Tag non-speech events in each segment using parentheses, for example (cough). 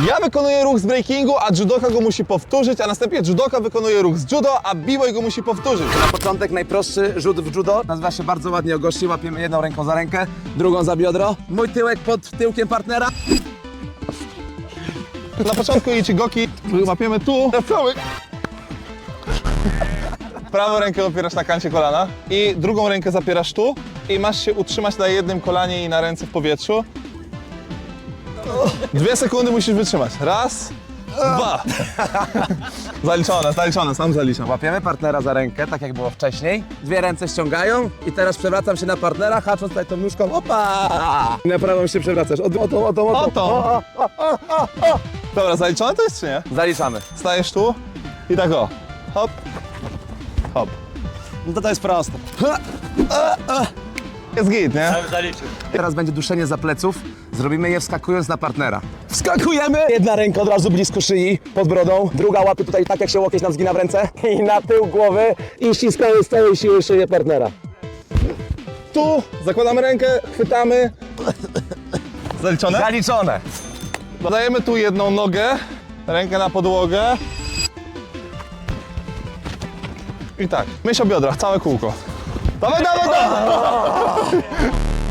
Ja wykonuję ruch z breakingu, a judoka go musi powtórzyć, a następnie judoka wykonuje ruch z judo, a b-boy go musi powtórzyć. Na początek najprostszy rzut w judo. Nazywa się bardzo ładnie ogości. Łapiemy jedną ręką za rękę, drugą za biodro. Mój tyłek pod tyłkiem partnera. Na początku Ichigoki łapiemy tu, cały. Prawą rękę opierasz na kancie kolana i drugą rękę zapierasz tu i masz się utrzymać na jednym kolanie i na ręce w powietrzu. Dwie sekundy musisz wytrzymać. Raz, dwa. (laughs) Zaliczone, zaliczone, sam zaliczam. Łapiemy partnera za rękę, tak jak było wcześniej. Dwie ręce ściągają i teraz przewracam się na partnera, hacząc tutaj tą nóżką. Opa! I na prawą się przewracasz. O, o, to, o, to, o, to. O. O, o, o, o. Dobra, zaliczone to jest czy nie? Zaliczamy. Stajesz tu i tak o. Hop, hop. No to to jest proste. Jest git, nie? Teraz będzie duszenie za pleców. Zrobimy je wskakując na partnera. Wskakujemy! Jedna ręka od razu blisko szyi, pod brodą. Druga łapie tutaj tak, jak się łokieć nam zgina w ręce. (laughs) I na tył głowy i ściskamy z całej siły szyję partnera. Tu zakładamy rękę, chwytamy. Zaliczone? Zaliczone. Dajemy tu jedną nogę, rękę na podłogę. I tak, myśl o biodrach, całe kółko. Dawaj, dawaj, dawaj! (laughs)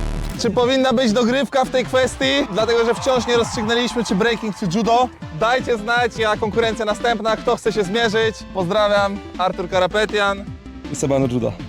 Czy powinna być dogrywka w tej kwestii? Dlatego, że wciąż nie rozstrzygnęliśmy, czy breaking, czy judo. Dajcie znać, ja konkurencja następna, kto chce się zmierzyć. Pozdrawiam, Artur Karapetian. I Sebano Judo.